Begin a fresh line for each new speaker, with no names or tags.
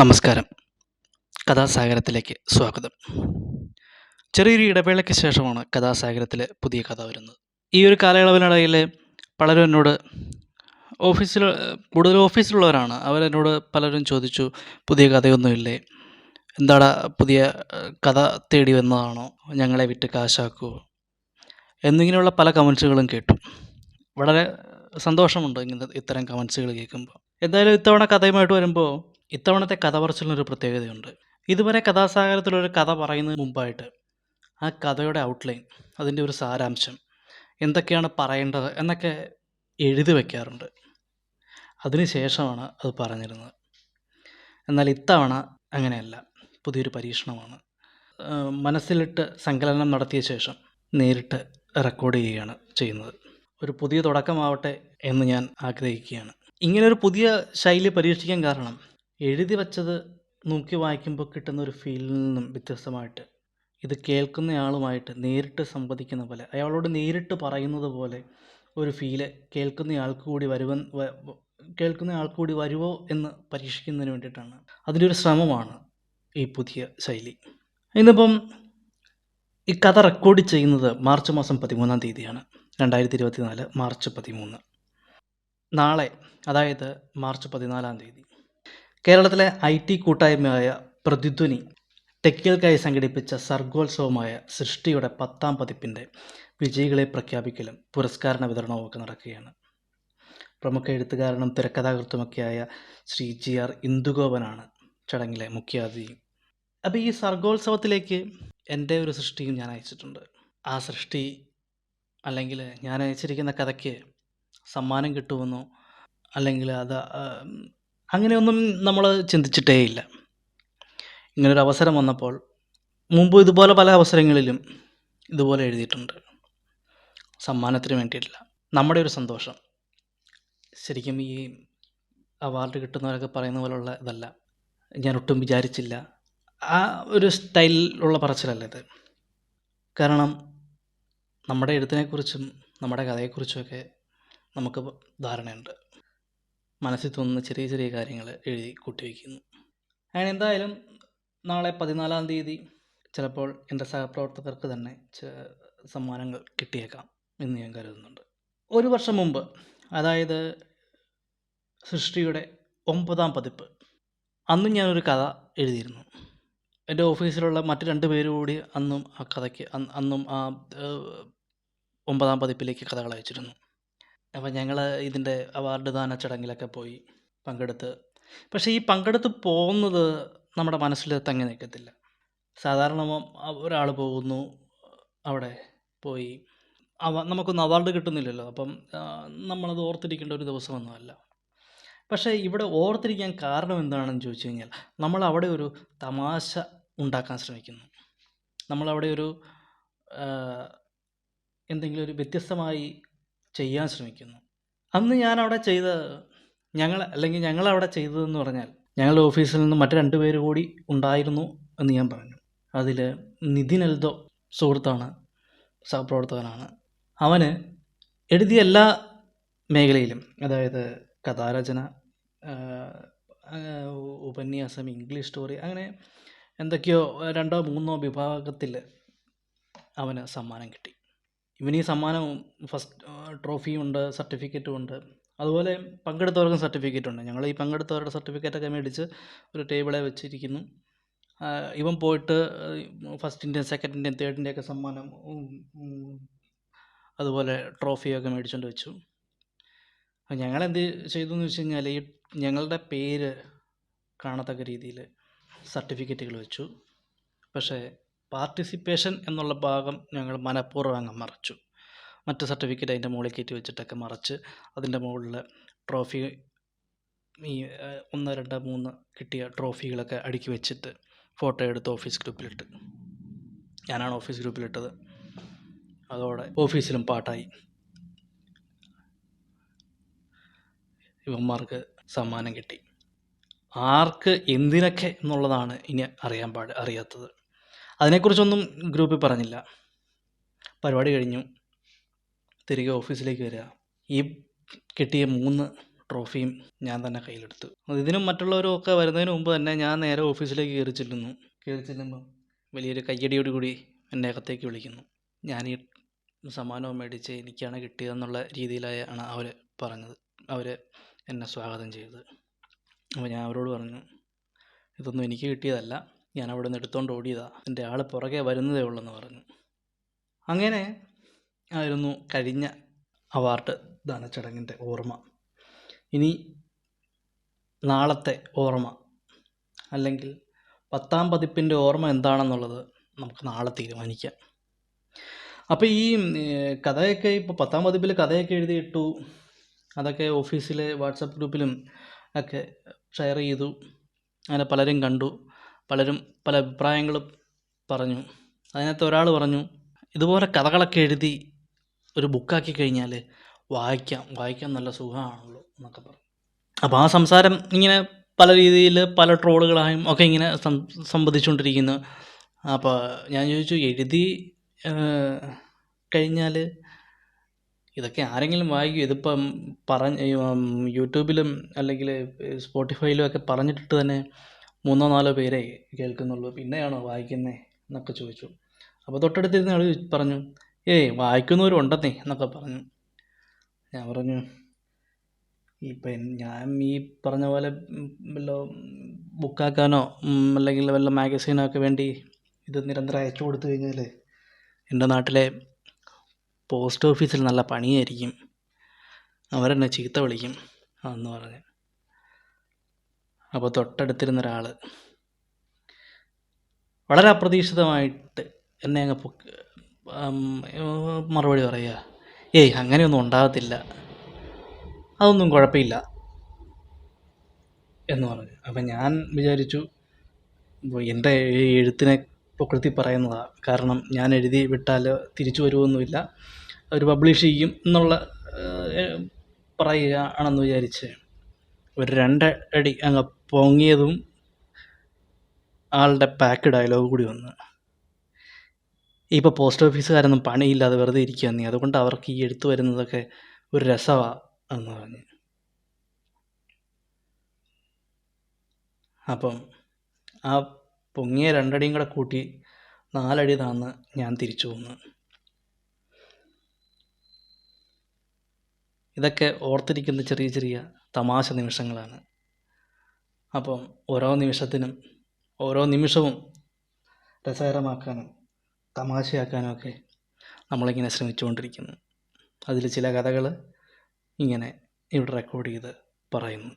നമസ്കാരം. കഥാസാഗരത്തിലേക്ക് സ്വാഗതം. ചെറിയൊരു ഇടവേളയ്ക്ക് ശേഷമാണ് കഥാസാഗരത്തിലെ പുതിയ കഥ വരുന്നത്. ഈ ഒരു കാലയളവിനിടയിൽ പലരും എന്നോട് ഓഫീസിൽ കൂടുതൽ ഓഫീസിലുള്ളവരാണ്. അവരെന്നോട് പലരും ചോദിച്ചു പുതിയ കഥയൊന്നുമില്ലേ? എന്താടാ പുതിയ കഥ തേടി വന്നതാണോ? ഞങ്ങളെ വിട്ട് കാശാക്കുമോ എന്നിങ്ങനെയുള്ള പല കമൻസുകളും കേട്ടു. വളരെ സന്തോഷമുണ്ട് ഇങ്ങനെ ഇത്തരം കമൻസുകൾ കേൾക്കുമ്പോൾ. എന്തായാലും ഇത്തവണ കഥയുമായിട്ട് വരുമ്പോൾ ഇത്തവണത്തെ കഥ പറച്ചിലിനൊരു പ്രത്യേകതയുണ്ട്. ഇതുവരെ കഥാസാഗരത്തിലൊരു കഥ പറയുന്നതിന് മുമ്പായിട്ട് ആ കഥയുടെ ഔട്ട്ലൈൻ അതിന്റെ ഒരു സാരാംശം എന്തൊക്കെയാണ് പറയേണ്ടത് എന്നൊക്കെ എഴുതി വയ്ക്കാറുണ്ട് അതിന് ശേഷമാണ് അത് പറഞ്ഞിരുന്നത്. എന്നാൽ ഇത്തവണ അങ്ങനെയല്ല. പുതിയൊരു പരീക്ഷണമാണ്. മനസ്സിലിട്ട് സങ്കലനം നടത്തിയ ശേഷം നേരിട്ട് റെക്കോർഡ് ചെയ്യുകയാണ് ചെയ്യുന്നത്. ഒരു പുതിയ തുടക്കമാവട്ടെ എന്ന് ഞാൻ ആഗ്രഹിക്കുകയാണ്. ഇങ്ങനൊരു പുതിയ ശൈലി പരീക്ഷിക്കാൻ കാരണം എഴുതി വച്ചത് നോക്കി വായിക്കുമ്പോൾ കിട്ടുന്ന ഒരു ഫീലിൽ നിന്നും വ്യത്യസ്തമായിട്ട്. ഇത് കേൾക്കുന്നയാളുമായിട്ട് നേരിട്ട് സംവദിക്കുന്ന പോലെ അയാളോട് നേരിട്ട് പറയുന്നത് പോലെ ഒരു ഫീൽ കേൾക്കുന്നയാൾക്ക് കൂടി വരുവൻ കേൾക്കുന്നയാൾക്ക് കൂടി വരുമോ എന്ന് പരീക്ഷിക്കുന്നതിന് വേണ്ടിയിട്ടാണ്. അതിന്റെ ഒരു ശ്രമമാണ് ഈ പുതിയ ശൈലി. ഇന്നിപ്പം ഈ കഥ റെക്കോർഡ് ചെയ്യുന്നത് മാർച്ച് മാസം പതിമൂന്നാം തീയതിയാണ് രണ്ടായിരത്തി ഇരുപത്തി നാല് മാർച്ച് പതിമൂന്ന്. നാളെ അതായത് മാർച്ച് പതിനാലാം തീയതി. കേരളത്തിലെ ഐ ടി കൂട്ടായ്മയായ പ്രതിധ്വനി ടെക്കികൾക്കായി സംഘടിപ്പിച്ച സർഗോത്സവമായ സൃഷ്ടിയുടെ പത്താം പതിപ്പിന്റെ വിജയികളെ പ്രഖ്യാപിക്കലും പുരസ്കാരണ വിതരണവും ഒക്കെ നടക്കുകയാണ്. പ്രമുഖ എഴുത്തുകാരനും തിരക്കഥാകൃത്തുമൊക്കെയായ ശ്രീ ജി ആർ ഇന്ദുഗോപനാണ് ചടങ്ങിലെ മുഖ്യാതിഥി. അപ്പോൾ ഈ സർഗോത്സവത്തിലേക്ക് എന്റെ ഒരു സൃഷ്ടിയും ഞാൻ അയച്ചിട്ടുണ്ട്. ആ സൃഷ്ടി അല്ലെങ്കിൽ ഞാൻ അയച്ചിരിക്കുന്ന കഥയ്ക്ക് സമ്മാനം കിട്ടുമെന്നോ അല്ലെങ്കിൽ അത് അങ്ങനെയൊന്നും നമ്മൾ ചിന്തിച്ചിട്ടേ ഇല്ല ഇങ്ങനൊരു അവസരം വന്നപ്പോൾ മുമ്പ് ഇതുപോലെ പല അവസരങ്ങളിലും ഇതുപോലെ എഴുതിയിട്ടുണ്ട്. സമ്മാനത്തിന് വേണ്ടിയിട്ടില്ല. നമ്മുടെ ഒരു സന്തോഷം. ശരിക്കും ഈ അവാർഡ് കിട്ടുന്നവരൊക്കെ പറയുന്ന പോലുള്ള ഇതല്ല. ഞാൻ ഒട്ടും വിചാരിച്ചില്ല. ആ ഒരു സ്റ്റൈലിലുള്ള പറച്ചിലല്ല ഇത്. കാരണം നമ്മുടെ എഴുത്തിനെക്കുറിച്ചും നമ്മുടെ കഥയെക്കുറിച്ചുമൊക്കെ നമുക്ക് ധാരണയുണ്ട്. മനസ്സിൽ തോന്നുന്ന ചെറിയ ചെറിയ കാര്യങ്ങൾ എഴുതി കൂട്ടിവെക്കുന്നു. അങ്ങനെ എന്തായാലും നാളെ പതിനാലാം തീയതി ചിലപ്പോൾ എന്റെ സഹപ്രവർത്തകർക്ക് തന്നെ സമ്മാനങ്ങൾ കിട്ടിയേക്കാം എന്ന് ഞാൻ കരുതുന്നുണ്ട്. ഒരു വർഷം മുമ്പ് അതായത് സൃഷ്ടിയുടെ ഒമ്പതാം പതിപ്പ് അന്നും ഞാനൊരു കഥ എഴുതിയിരുന്നു. എന്റെ ഓഫീസിലുള്ള മറ്റ് രണ്ട് പേര് കൂടി അന്നും ആ കഥയ്ക്ക് അന്ന് ആ ഒമ്പതാം പതിപ്പിലേക്ക് കഥകൾ അയച്ചിരുന്നു. അപ്പം ഞങ്ങൾ ഇതിന്റെ അവാർഡ് ദാന ചടങ്ങിലൊക്കെ പോയി പങ്കെടുത്ത്. പക്ഷേ ഈ പങ്കെടുത്ത് പോകുന്നത് നമ്മുടെ മനസ്സിൽ തങ്ങി നിൽക്കത്തില്ല. സാധാരണ ഒരാൾ പോകുന്നു അവിടെ പോയി. അവ നമുക്കൊന്നും അവാർഡ് കിട്ടുന്നില്ലല്ലോ. അപ്പം നമ്മളത് ഓർത്തിരിക്കേണ്ട ഒരു ദിവസമൊന്നുമല്ല. പക്ഷേ ഇവിടെ ഓർത്തിരിക്കാൻ കാരണം എന്താണെന്ന് ചോദിച്ചു കഴിഞ്ഞാൽ നമ്മൾ അവിടെ ഒരു തമാശ ഉണ്ടാക്കാൻ ശ്രമിക്കുന്നു. നമ്മളവിടെ ഒരു എന്തെങ്കിലും ഒരു വ്യത്യസ്തമായി ചെയ്യാൻ ശ്രമിക്കുന്നു. അന്ന് ഞാൻ അവിടെ ചെയ്ത ഞങ്ങൾ അല്ലെങ്കിൽ ഞങ്ങൾ അവിടെ ചെയ്തതെന്ന് പറഞ്ഞാൽ ഞങ്ങളുടെ ഓഫീസിൽ നിന്ന് മറ്റു രണ്ട് പേര് കൂടി ഉണ്ടായിരുന്നു എന്ന് ഞാൻ പറഞ്ഞു. അതിൽ നിതിൻ എൽദോ സുഹൃത്താണ് സഹപ്രവർത്തകനാണ്. അവന് എഴുതിയ എല്ലാ മേഖലയിലും അതായത് കഥാരചന ഉപന്യാസം ഇംഗ്ലീഷ് സ്റ്റോറി അങ്ങനെ എന്തൊക്കെയോ രണ്ടോ മൂന്നോ വിഭാഗത്തിൽ അവന് സമ്മാനം കിട്ടി. ഇവന് ഈ സമ്മാനം ഫസ്റ്റ് ട്രോഫിയും ഉണ്ട് സർട്ടിഫിക്കറ്റും ഉണ്ട് അതുപോലെ പങ്കെടുത്തവർക്കും സർട്ടിഫിക്കറ്റ് ഉണ്ട് ഞങ്ങൾ ഈ പങ്കെടുത്തവരുടെ സർട്ടിഫിക്കറ്റൊക്കെ മേടിച്ച് ഒരു ടേബിളെ വെച്ചിരിക്കുന്നു. ഇവൻ പോയിട്ട് ഫസ്റ്റിന്റെയും സെക്കൻഡിന്റെയും തേർഡിന്റെയും ഒക്കെ സമ്മാനം അതുപോലെ ട്രോഫിയൊക്കെ മേടിച്ചുകൊണ്ട് വെച്ചു. എന്ത് ചെയ്തു എന്ന് വെച്ച് കഴിഞ്ഞാൽ ഈ ഞങ്ങളുടെ പേര് കാണത്തക്ക രീതിയിൽ സർട്ടിഫിക്കറ്റുകൾ വെച്ചു. പക്ഷേ പാർട്ടിസിപ്പേഷൻ എന്നുള്ള ഭാഗം ഞങ്ങൾ മനഃപൂർവം അങ്ങ് മറച്ചു. മറ്റു സർട്ടിഫിക്കറ്റ് അതിന്റെ മുകളിൽ കയറ്റി വെച്ചിട്ടൊക്കെ മറച്ച് അതിന്റെ മുകളിൽ ട്രോഫി ഈ ഒന്ന് രണ്ട് മൂന്ന് കിട്ടിയ ട്രോഫികളൊക്കെ അടുക്കി വെച്ചിട്ട് ഫോട്ടോ എടുത്ത് ഓഫീസ് ഗ്രൂപ്പിലിട്ട്. ഞാനാണ് ഓഫീസ് ഗ്രൂപ്പിലിട്ടത്. അതോടെ ഓഫീസിലും പാട്ടായി. ഇവന്മാർക്ക് സമ്മാനം കിട്ടി. ആർക്ക് എന്തിനൊക്കെ എന്നുള്ളതാണ് ഇനി അറിയാൻ പാട് അറിയാത്തത്. അതിനെക്കുറിച്ചൊന്നും ഗ്രൂപ്പിൽ പറഞ്ഞില്ല. പരിപാടി കഴിഞ്ഞു. തിരികെ ഓഫീസിലേക്ക് വരിക. ഈ കിട്ടിയ മൂന്ന് ട്രോഫിയും ഞാൻ തന്നെ കയ്യിലെടുത്തു. ഇതിനും മറ്റുള്ളവരും ഒക്കെ വരുന്നതിന് മുമ്പ് തന്നെ ഞാൻ നേരെ ഓഫീസിലേക്ക് കയറി ചെല്ലുന്നു. കയറി വലിയൊരു കയ്യടിയോട് കൂടി എന്നെ അകത്തേക്ക് വിളിക്കുന്നു. ഞാൻ ഈ സമ്മാനവും മേടിച്ച് എനിക്കാണ് കിട്ടിയതെന്നുള്ള രീതിയിലാണ് അവർ പറഞ്ഞത്. അവർ എന്നെ സ്വാഗതം ചെയ്തത്. അപ്പോൾ ഞാൻ അവരോട് പറഞ്ഞു ഇതൊന്നും എനിക്ക് കിട്ടിയതല്ല. ഞാൻ അവിടെ നിന്ന് എടുത്തോണ്ട് ഓടിയതാ. എന്റെ ആൾ പുറകെ വരുന്നതേ ഉള്ളെന്ന് പറഞ്ഞു. അങ്ങനെ ആയിരുന്നു കഴിഞ്ഞ അവാർഡ് ദാന ചടങ്ങിന്റെ ഓർമ്മ. ഇനി നാളത്തെ ഓർമ്മ അല്ലെങ്കിൽ പത്താം പതിപ്പിന്റെ ഓർമ്മ എന്താണെന്നുള്ളത് നമുക്ക് നാളെ തീരുമാനിക്കാം. അപ്പോൾ ഈ കഥയൊക്കെ ഇപ്പോൾ പത്താം പതിപ്പിൽ കഥയൊക്കെ എഴുതിയിട്ടു അതൊക്കെ ഓഫീസിലെ വാട്സപ്പ് ഗ്രൂപ്പിലും ഒക്കെ ഷെയർ ചെയ്തു അങ്ങനെ പലരും കണ്ടു. പലരും പല അഭിപ്രായങ്ങളും പറഞ്ഞു. അതിനകത്ത് ഒരാൾ പറഞ്ഞു ഇതുപോലെ കഥകളൊക്കെ എഴുതി ഒരു ബുക്കാക്കി കഴിഞ്ഞാൽ വായിക്കാം വായിക്കാൻ നല്ല സുഖമാണല്ലോ എന്നൊക്കെ പറഞ്ഞു. അപ്പോൾ ആ സംസാരം ഇങ്ങനെ പല രീതിയിൽ പല ട്രോളുകളായും ഒക്കെ ഇങ്ങനെ സംബന്ധിച്ചുകൊണ്ടിരിക്കുന്നു അപ്പോൾ ഞാൻ ചോദിച്ചു എഴുതി കഴിഞ്ഞാൽ ഇതൊക്കെ ആരെങ്കിലും വായിക്കും. ഇതിപ്പം പറഞ്ഞ് യൂട്യൂബിലും അല്ലെങ്കിൽ സ്പോട്ടിഫൈയിലും ഒക്കെ പറഞ്ഞിട്ടിട്ട് തന്നെ മൂന്നോ നാലോ പേരെ കേൾക്കുന്നുള്ളൂ. പിന്നെയാണോ വായിക്കുന്നത് എന്നൊക്കെ ചോദിച്ചു. അപ്പോൾ തൊട്ടടുത്തിരുന്ന ആൾ പറഞ്ഞു ഏയ് വായിക്കുന്നവരുണ്ടെന്നേ എന്നൊക്കെ പറഞ്ഞു. ഞാൻ പറഞ്ഞു ഇപ്പം ഞാൻ ഈ പറഞ്ഞ പോലെ വല്ല ബുക്കാക്കാനോ അല്ലെങ്കിൽ വല്ല മാഗസീനോ ഒക്കെ വേണ്ടി ഇത് നിരന്തരം അയച്ചു കൊടുത്തു കഴിഞ്ഞാൽ എന്റെ നാട്ടിലെ പോസ്റ്റ് ഓഫീസിൽ നല്ല പണിയായിരിക്കും. അവരെന്നെ ചീത്ത വിളിക്കും എന്ന് പറഞ്ഞു. അപ്പോൾ തൊട്ടടുത്തിരുന്ന ഒരാൾ വളരെ അപ്രതീക്ഷിതമായിട്ട് എന്നെ അങ്ങ് മറുപടി പറയുക ഏയ് അങ്ങനെയൊന്നും ഉണ്ടാകത്തില്ല. അതൊന്നും കുഴപ്പമില്ല. എന്ന് പറഞ്ഞു. അപ്പം ഞാൻ വിചാരിച്ചു എന്റെ എഴുത്തിനെ പ്രകൃതി പറയുന്നതാണ് കാരണം ഞാൻ എഴുതി വിട്ടാൽ തിരിച്ചു വരുമൊന്നുമില്ല അവർ പബ്ലിഷ് ചെയ്യും എന്നുള്ള പറയുക പറയുകയാണെന്ന് വിചാരിച്ച് ഒരു രണ്ടടി അങ്ങ് പൊങ്ങിയതും ആളുടെ പാക്ക് ഡയലോഗ് കൂടി വന്ന്. ഇപ്പോൾ പോസ്റ്റ് ഓഫീസുകാരൊന്നും പണിയില്ലാതെ വെറുതെ ഇരിക്കുക നീ. അതുകൊണ്ട് അവർക്ക് ഈ എടുത്തു വരുന്നതൊക്കെ ഒരു രസമാണ് എന്ന് പറഞ്ഞു. അപ്പം ആ പൊങ്ങിയ രണ്ടടിയും കൂടെ കൂട്ടി നാലടി താന്ന് ഞാൻ തിരിച്ചു പോന്നു ഇതൊക്കെ ഓർത്തിരിക്കുന്ന ചെറിയ ചെറിയ തമാശ നിമിഷങ്ങളാണ്. അപ്പം ഓരോ നിമിഷത്തിനും ഓരോ നിമിഷവും രസകരമാക്കാനും തമാശയാക്കാനും ഒക്കെ നമ്മളിങ്ങനെ ശ്രമിച്ചുകൊണ്ടിരിക്കുന്നു. അതിൽ ചില കഥകൾ ഇങ്ങനെ ഇവിടെ റെക്കോർഡ് ചെയ്ത് പറയുന്നു.